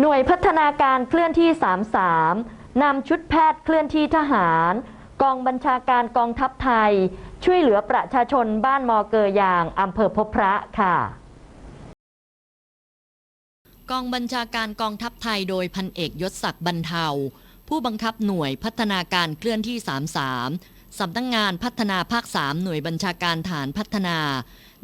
หน่วยพัฒนาการเคลื่อนที่ 33 นำชุดแพทย์เคลื่อนที่ทหาร กองบัญชาการกองทัพไทย ช่วยเหลือประชาชนบ้านมอเกยางอำเภอพบพระค่ะ กองบัญชาการกองทัพไทยโดยพันเอกยศศักดิ์บรรเทา ผู้บังคับหน่วยพัฒนาการเคลื่อนที่ 33 สำนักงงานพัฒนาภาค 3 หน่วยบัญชาการฐานพัฒนา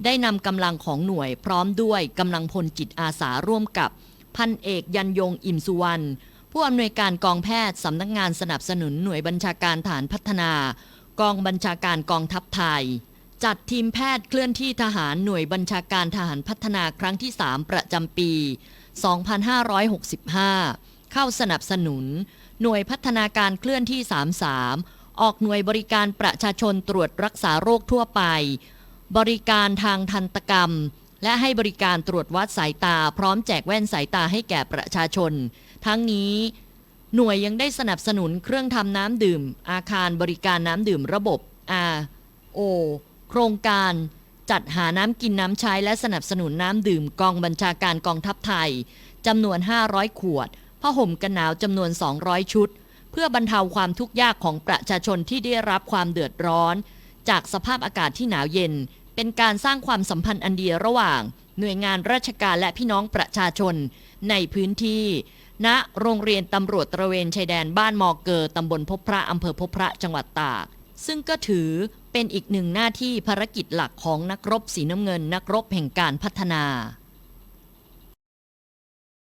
ได้นำกำลังของหน่วยพร้อมด้วยกำลังพลจิตอาสาร่วมกับ พันเอกยันยงอิ่มสุวรรณผู้อำนวยการกองแพทย์สำนักงานสนับสนุนหน่วยบัญชาการฐานพัฒนา กองบัญชาการกองทัพไทย จัดทีมแพทย์เคลื่อนที่ทหารหน่วยบัญชาการทหารพัฒนาครั้งที่ 3 ประจำปี 2565 เข้าสนับสนุน หน่วยพัฒนาการเคลื่อนที่ 33 ออกหน่วยบริการประชาชนตรวจรักษาโรคทั่วไป บริการทางทันตกรรม และให้บริการตรวจวัดสายตา พร้อมแจกแว่นสายตาให้แก่ประชาชน ทั้งนี้หน่วยยังได้สนับสนุนเครื่องทำน้ำดื่ม อาคารบริการน้ำดื่มระบบ RO โครงการจัดหาน้ำกินน้ำใช้และสนับสนุนน้ำดื่มกองบัญชาการกองทัพไทยจำนวน 500 ขวดผ้าห่มกันหนาวจำนวน 200 ชุด เพื่อบรรเทาความทุกข์ยากของประชาชนที่ได้รับความเดือดร้อน จากสภาพอากาศที่หนาวเย็น เป็นการสร้างความสัมพันธ์อันดีระหว่าง หน่วยงานราชการและพี่น้องประชาชนในพื้นที่ ณโรงเรียนตำรวจตระเวนชายแดนบ้านมอเกอตำบลพบพระอำเภอพบพระจังหวัดตาก ซึ่งก็ถือเป็นอีกหนึ่งหน้าที่ภารกิจหลักของนักรบสีน้ำเงิน นักรบแห่งการพัฒนา